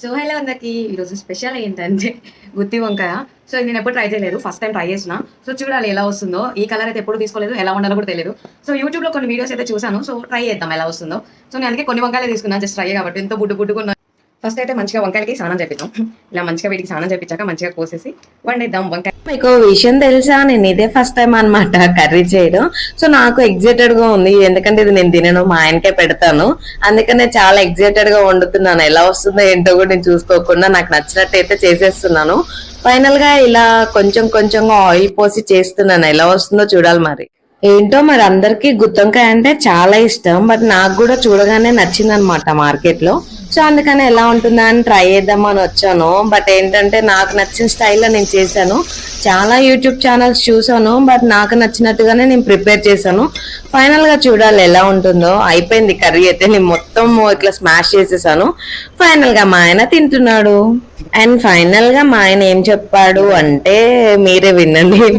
So hello అందరికి ఈరోజు special ఏంటంటే గుత్తి వంకాయ. సో ఇది నేను ఎప్పుడు ట్రై చేయలేదు ఫస్ట్ టైం ట్రై చేసిన సో చూడాలి ఎలా వస్తుందో ఈ కలర్ అయితే ఎప్పుడు తీసుకోలేదు ఎలా ఉండాలో కూడా తెలియదు. సో యూట్యూబ్లో కొన్ని వీడియోస్ అయితే చూసాను సో ట్రై చేద్దాం ఎలా వస్తుందో. సో నేను అందుకే కొన్ని వంకాయలు తీసుకున్నాను జస్ట్ ట్రై కాబట్టి ఎంతో బుడ్డు బుడ్డుకున్నాను ఫస్ట్ అయితే మంచిగా వంకాయలకి స్నానం చేపిద్దాం. ఇలా మంచిగా వీటికి స్నానం చేపించాక మంచిగా కోసేసి వండేద్దాం వంకాయ. మీకు విషయం తెలుసా? నేను ఇదే ఫస్ట్ టైం అన్నమాట కర్రీ చేయడం. సో నాకు ఎగ్జైటెడ్గా ఉంది. ఎందుకంటే ఇది నేను తినను మా ఆయనకే పెడతాను. అందుకనే చాలా ఎగ్జైటెడ్గా వండుతున్నాను. ఎలా వస్తుందో ఏంటో కూడా నేను చూసుకోకుండా నాకు నచ్చినట్టు అయితే చేసేస్తున్నాను. ఫైనల్గా ఇలా కొంచెం కొంచెంగా ఆయిల్ పోసి చేస్తున్నాను. ఎలా వస్తుందో చూడాలి మరి. ఏంటో మరి అందరికి గుత్తొంకాయ అంటే చాలా ఇష్టం. బట్ నాకు కూడా చూడగానే నచ్చింది అనమాట మార్కెట్లో సో అందుకని ఎలా ఉంటుందా అని ట్రై చేద్దామని వచ్చాను. బట్ ఏంటంటే నాకు నచ్చిన స్టైల్లో నేను చేశాను. చాలా యూట్యూబ్ ఛానల్స్ చూసాను బట్ నాకు నచ్చినట్టుగానే నేను ప్రిపేర్ చేశాను. ఫైనల్గా చూడాలి ఎలా ఉంటుందో. అయిపోయింది కర్రీ అయితే నేను మొత్తం ఇట్లా స్మాష్ చేసేసాను. ఫైనల్గా మా ఆయన తింటున్నాడు. అండ్ ఫైనల్గా మా ఆయన ఏం చెప్పాడు అంటే మీరే వినండి.